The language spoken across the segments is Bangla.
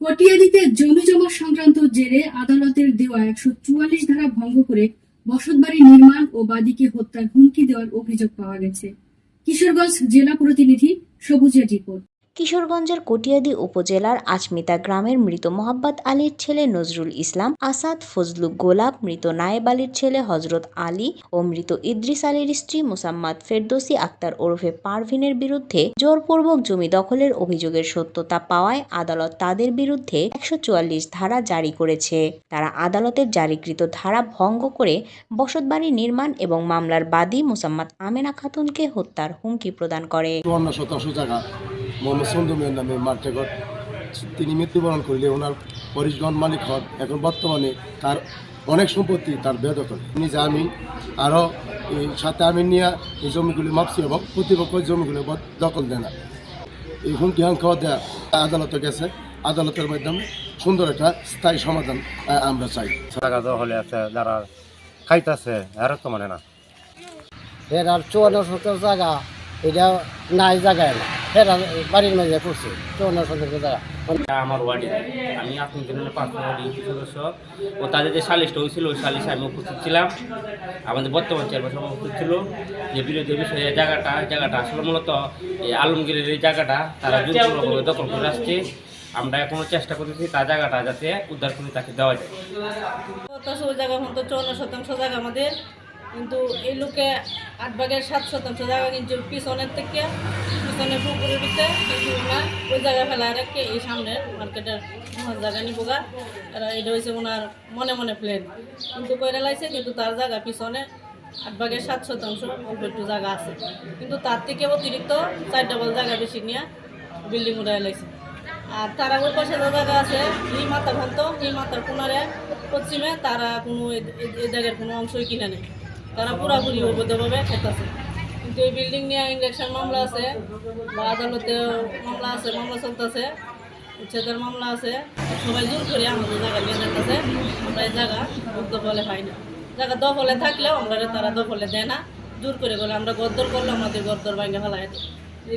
কটিয়াদিতে জমি জমা সংক্রান্ত জেরে আদালতের দেওয়া একশো চুয়াল্লিশ ধারা ভঙ্গ করে বসতবাড়ি নির্মাণ ও বাদীকে হত্যার হুমকি দেওয়ার অভিযোগ পাওয়া গেছে। কিশোরগঞ্জ জেলা প্রতিনিধি সবুজের রিপোর্ট। কিশোরগঞ্জের কটিয়াদি উপজেলার আচমিতা গ্রামের মৃত মোহাম্মদ আলীর ছেলে নজরুল ইসলাম, আসাদ ফজলু গোলাপ, মৃত নায়েব আলীর ছেলে হজরত আলী ও মৃত ইদ্রিস আলীর স্ত্রী মুসাম্মাদ ফেরদৌসি আক্তার ওরফে পারভিনের বিরুদ্ধে জোরপূর্বক জমি দখলের অভিযোগের সত্যতা পাওয়ায় আদালত তাদের বিরুদ্ধে একশো চুয়াল্লিশ ধারা জারি করেছে। তারা আদালতের জারিকৃত ধারা ভঙ্গ করে বসতবাড়ি নির্মাণ এবং মামলার বাদী মুসাম্মাদ আমেনা খাতুনকে হত্যার হুমকি প্রদান করে। মোহাম্মদ সন্দুমিয়ার নামে মার্টেগর তিনি মৃত্যুবরণ করলে ওনার পরিশগণ মালিক হন। এখন বর্তমানে তার অনেক সম্পত্তি তার বেদখল। নিজে আমিন আরও এই সাথে আমিন নিয়ে এই জমিগুলি মাপছি এবং প্রতিপক্ষ জমিগুলি দখল দেয় না। এই হুমকি হাঙ্কা দেয়া আদালতে গেছে। আদালতের মাধ্যমে সুন্দর একটা স্থায়ী সমাধান আমরা চাই। টাকা দখলে আছে যারা খাইতেছে এরা তো মানে না। এর আর চুয়ান্ন শতক জায়গা এটা নাই জায়গায় না। এরা বাড়ির মাঝে পড়ছে। চুয়ান্ন শতক জায়গা আমার ওয়ার্ডে। আমি আপনি জন্য পাঁচ ইউপি সদস্য। ও তাদের যে সালিশটা হয়েছিল ওই সালিশে আমি উপস্থিত ছিলাম। আমাদের বর্তমান চেয়ারপারসন উপস্থিত ছিল। যে বিরোধী বিষয়ে এই জায়গাটা জায়গাটা আসলে মূলত এই আলমগীরের এই জায়গাটা তারা জোরপূর্বকভাবে দখল করে আসছে। আমরা এখনও চেষ্টা করতেছি তা জায়গাটা যাতে উদ্ধার করে তাকে দেওয়া যায়। জায়গা মতো চুয়ান্ন শতাংশ জায়গা আমাদের। কিন্তু এই লোকে আট ভাগের সাত শতাংশ জায়গা কিন্তু পিছনের থেকে পিছনের দিকে কিন্তু ওনার ওই জায়গা ফেলা রেখে এই সামনে মার্কেটের জায়গা নিবো গা। এরা, এটা হয়েছে ওনার মনে মনে প্লেন কিন্তু কইরা লাইছে কিন্তু তার জায়গা পিছনে আট ভাগের সাত শতাংশ একটু জায়গা আছে। কিন্তু তার থেকে অতিরিক্ত চার ডাবল জায়গা বেশি নিয়ে বিল্ডিং উঠাই লাইছে। আর তারা ওই পাশে জায়গা আছে, এই মাথা ভান্ত এই মাথার কোনারে, পশ্চিমে তারা কোনো এই জায়গার কোনো অংশই কিনে নেই তারা পুরাপুরি অবৈধভাবে খেতেছে। এই বিল্ডিং নিয়ে ইঞ্জেকশন মামলা আছে বা আদালতে মামলা আছে, মামলা চলতেছে, উচ্ছেদের মামলা আছে, সবাই জোর করে আমাদের জায়গা নিয়ে যেতেছে আমরা এই জায়গা দখলে পাই না। জায়গা দখলে থাকলেও আমরা তারা দখলে দেয় না। জোর করে বলে, আমরা গদ্দর করলে আমাদের গদ্দর ভাঙে ফেলায়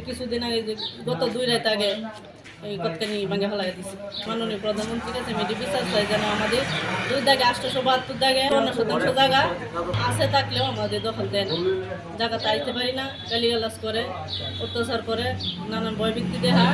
কিছুদিন আগে যে গত দুই রাত আগে এই কতখানি ভাঙে ফেলাই দিছে। মাননীয় প্রধানমন্ত্রীর কাছে মেডি বিচার চাই যেন আমাদের দুই দাগে আটশোশো বাহাত্তর দাগে অন্য শতাংশ জায়গা আছে থাকলেও আমাদের দখল দেয় না জায়গাতে আইতে পারি না, গালিগালাজ করে, অত্যাচার করে, নানান ভয়ভিত্তি দেহা